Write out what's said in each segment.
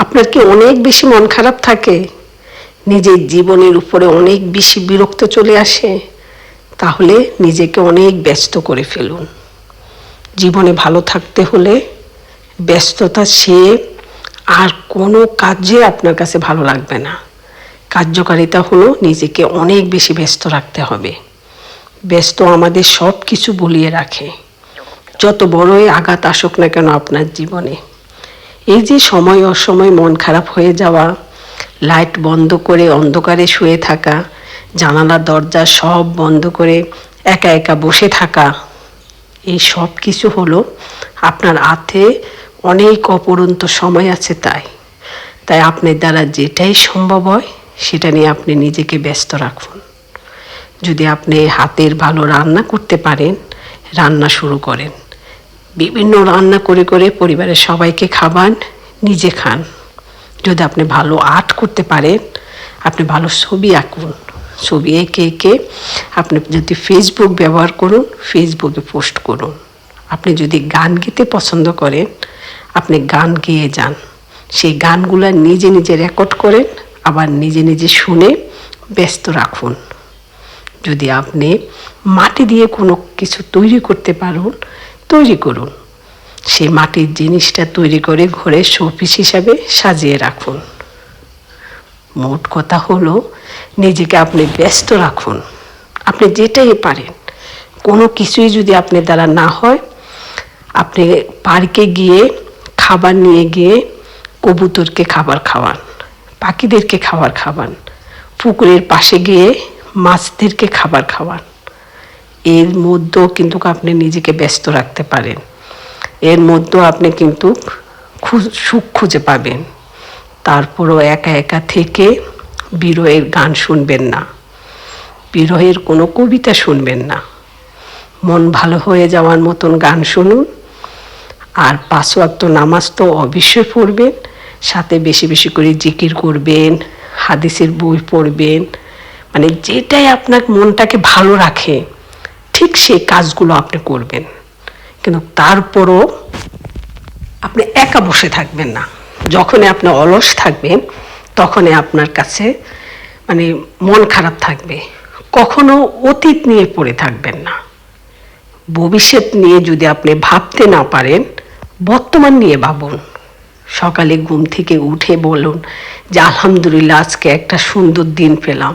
আপনার কি অনেক বেশি মন খারাপ থাকে? নিজের জীবনের উপরে অনেক বেশি বিরক্ত চলে আসে? তাহলে নিজেকে অনেক ব্যস্ত করে ফেলুন। জীবনে ভালো থাকতে হলে ব্যস্ততা সে আর কোনো কাজে আপনার কাছে ভালো লাগবে না। কার্যকারিতা হলো নিজেকে অনেক বেশি ব্যস্ত রাখতে হবে। ব্যস্ত আমাদের সব কিছু বলিয়ে রাখে। যত বড়ই আঘাত আসুক না কেন আপনার জীবনে। এই যে সময় অসময় মন খারাপ হয়ে যাওয়া, লাইট বন্ধ করে অন্ধকারে শুয়ে থাকা, জানালা, দরজা সব বন্ধ করে একা একা বসে থাকা, এই সব কিছু হলো আপনার হাতে অনেক অপরন্ত সময় আছে তাই। তাই আপনার দ্বারা যেটাই সম্ভব হয়, সেটা নিয়ে আপনি নিজেকে ব্যস্ত রাখুন। যদি আপনি হাতের ভালো রান্না করতে পারেন, রান্না শুরু করেন। বিভিন্ন রান্না করে করে পরিবারের সবাইকে খাবান নিজে খান। যদি আপনি ভালো আর্ট করতে পারেন, আপনি ভালো ছবি আঁকুন। ছবি এঁকে এঁকে আপনি যদি ফেসবুক ব্যবহার করুন ফেসবুকে পোস্ট করুন। আপনি যদি গান গেতে পছন্দ করেন, আপনি গান গেয়ে যান। সেই গানগুলো নিজে নিজে রেকর্ড করেন, আবার নিজে নিজে শুনে ব্যস্ত রাখুন। যদি আপনি মাটি দিয়ে কোনো কিছু তৈরি করতে পারুন তৈরি করুন। সেই মাটির জিনিসটা তৈরি করে ঘরে শোপিস হিসাবে সাজিয়ে রাখুন। মোট কথা হলো, নিজেকে আপনি ব্যস্ত রাখুন। আপনি যেটাই পারেন। কোনো কিছুই যদি আপনার দ্বারা না হয়, আপনি পার্কে গিয়ে খাবার নিয়ে গিয়ে কবুতরকে খাবার খাওয়ান, পাখিদেরকে খাবার খাওয়ান, পুকুরের পাশে গিয়ে মাছদেরকে খাবার খাওয়ান। এর মধ্যেও কিন্তু আপনি নিজেকে ব্যস্ত রাখতে পারেন। এর মধ্যেও আপনি কিন্তু সুখ খুঁজে পাবেন। তারপরও একা একা থেকে বিরহের গান শুনবেন না। বিরহের কোনো কবিতা শুনবেন না। মন ভালো হয়ে যাওয়ার মতন গান শুনুন। আর পাঁচ ওয়াক্ত নামাজ তো অবশ্যই পড়বেন। সাথে বেশি বেশি করে জিকির করবেন, হাদিসের বই পড়বেন। মানে যেটাই আপনার মনটাকে ভালো রাখে। ঠিক সেই কাজগুলো আপনি করবেন। কিন্তু তারপরও আপনি একা বসে থাকবেন না। যখনই আপনি অলস থাকবেন, তখনই আপনার কাছে মানে মন খারাপ থাকবে। কখনো অতীত নিয়ে পড়ে থাকবেন না। ভবিষ্যৎ নিয়ে যদি আপনি ভাবতে না পারেন, বর্তমান নিয়ে ভাবুন। সকালে ঘুম থেকে উঠে বলুন যে আলহামদুলিল্লাহ, আজকে একটা সুন্দর দিন পেলাম।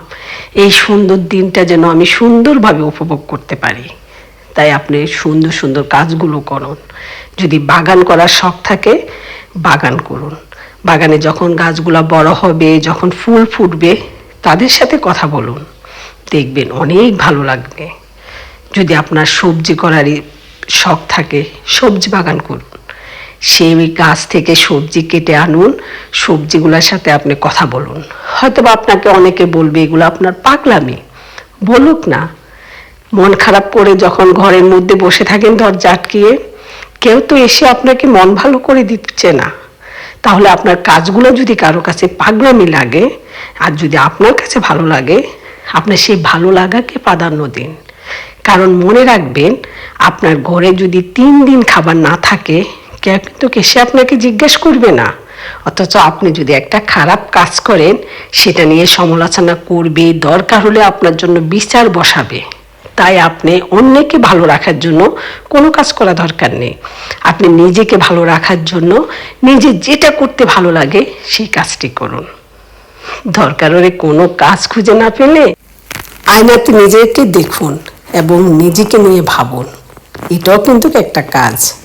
এই সুন্দর দিনটা যেন আমি সুন্দরভাবে উপভোগ করতে পারি। তাই আপনি সুন্দর সুন্দর কাজগুলো করুন। যদি বাগান করার শখ থাকে, বাগান করুন। বাগানে যখন গাছগুলো বড় হবে, যখন ফুল ফুটবে, তাদের সাথে কথা বলুন। দেখবেন অনেক ভালো লাগবে। যদি আপনার সবজি করারই শখ থাকে, সবজি বাগান করুন। সেই গাছ থেকে সবজি কেটে আনুন, সবজিগুলোর সাথে আপনি কথা বলুন। হয়তো বা আপনাকে অনেকে বলবে, এগুলো আপনার পাগলামি। বলুক না। মন খারাপ করে যখন ঘরের মধ্যে বসে থাকেন দরজা আটকিয়ে, কেউ তো এসে আপনাকে মন ভালো করে দিচ্ছে না। তাহলে আপনার কাজগুলো যদি কারও কাছে পাগলামি লাগে, আর যদি আপনার কাছে ভালো লাগে, আপনি সেই ভালো লাগাকে প্রাধান্য দিন। কারণ মনে রাখবেন, আপনার ঘরে যদি তিন দিন খাবার না থাকে কেউ কিন্তু এসে আপনাকে জিজ্ঞেস করবে না। অথচ আপনি যদি একটা খারাপ কাজ করেন, সেটা নিয়ে সমালোচনা করবে, দরকার হলে আপনার জন্য বিচার বসাবে। তাই আপনি অন্যকে ভালো রাখার জন্য কোনো কাজ করা দরকার নেই। আপনি নিজেকে ভালো রাখার জন্য নিজে যেটা করতে ভালো লাগে, সেই কাজটি করুন। দরকার হলে কোনো কাজ খুঁজে না পেলে আয়নাতে নিজেকে দেখুন এবং নিজেকে নিয়ে ভাবুন। এটাও কিন্তু একটা কাজ।